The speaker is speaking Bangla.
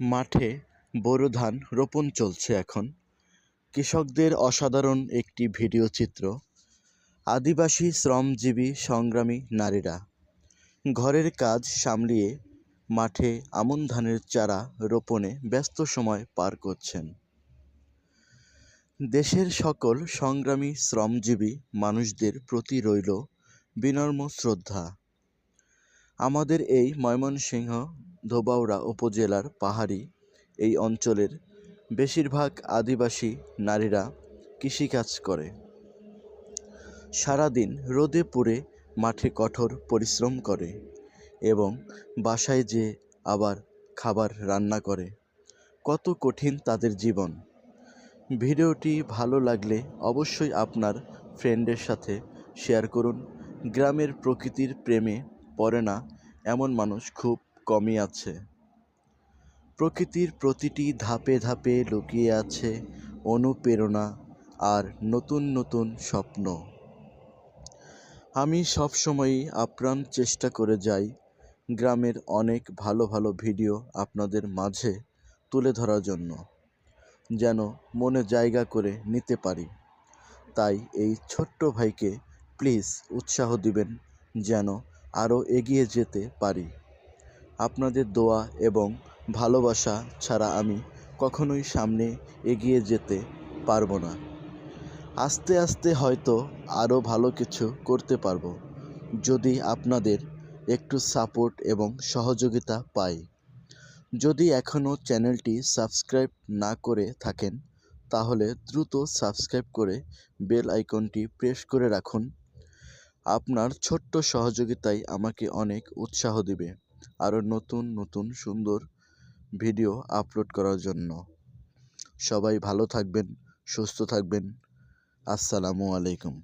মাঠে বোরো ধান রোপণ চলছে এখন। কৃষকদের অসাধারণ একটি ভিডিও চিত্র। আদিবাসী শ্রমজীবী সংগ্রামী নারীরা ঘরের কাজ সামলিয়ে মাঠে আমন ধানের চারা রোপণে ব্যস্ত সময় পার করছেন। দেশের সকল সংগ্রামী শ্রমজীবী মানুষদের প্রতি রইল বিনম্র শ্রদ্ধা। আমাদের এই ময়মনসিংহ ধোবাউড়া উপজেলার পাহাড়ি এই অঞ্চলের বেশিরভাগ আদিবাসী নারীরা কৃষিকাজ করে। সারাদিন রোদে পুড়ে মাঠে কঠোর পরিশ্রম করে এবং বাসায় যে আবার খাবার রান্না করে, কত কঠিন তাদের জীবন। ভিডিওটি ভালো লাগলে অবশ্যই আপনার ফ্রেন্ডের সাথে শেয়ার করুন। গ্রামের প্রকৃতির প্রেমে পড়ে না এমন মানুষ খুব কমই আছে। প্রকৃতির প্রতিটি ধাপে ধাপে লুকিয়ে আছে অনুপ্রেরণা আর নতুন নতুন স্বপ্ন। আমি সবসময়ই আপ্রাণ চেষ্টা করে যাই গ্রামের অনেক ভালো ভালো ভিডিও আপনাদের মাঝে তুলে ধরার জন্য, যেন মনে জায়গা করে নিতে পারি। তাই এই ছোট্ট ভাইকে প্লিজ উৎসাহ দিবেন, যেন আরও এগিয়ে যেতে পারি। আপনাদের দোয়া এবং ভালোবাসা ছাড়া আমি কখনোই সামনে এগিয়ে যেতে পারব না। আস্তে আস্তে হয়তো আরও ভালো কিছু করতে পারব, যদি আপনাদের একটু সাপোর্ট এবং সহযোগিতা পাই। যদি এখনও চ্যানেলটি সাবস্ক্রাইব না করে থাকেন, তাহলে দ্রুত সাবস্ক্রাইব করে বেল আইকনটি প্রেস করে রাখুন। আপনার ছোট্ট সহযোগিতাই আমাকে অনেক উৎসাহ দিবে। আরও নতুন নতুন, সুন্দর ভিডিও আপলোড করার জন্য। সবাই ভালো থাকবেন, সুস্থ থাকবেন। আসসালামু আলাইকুম।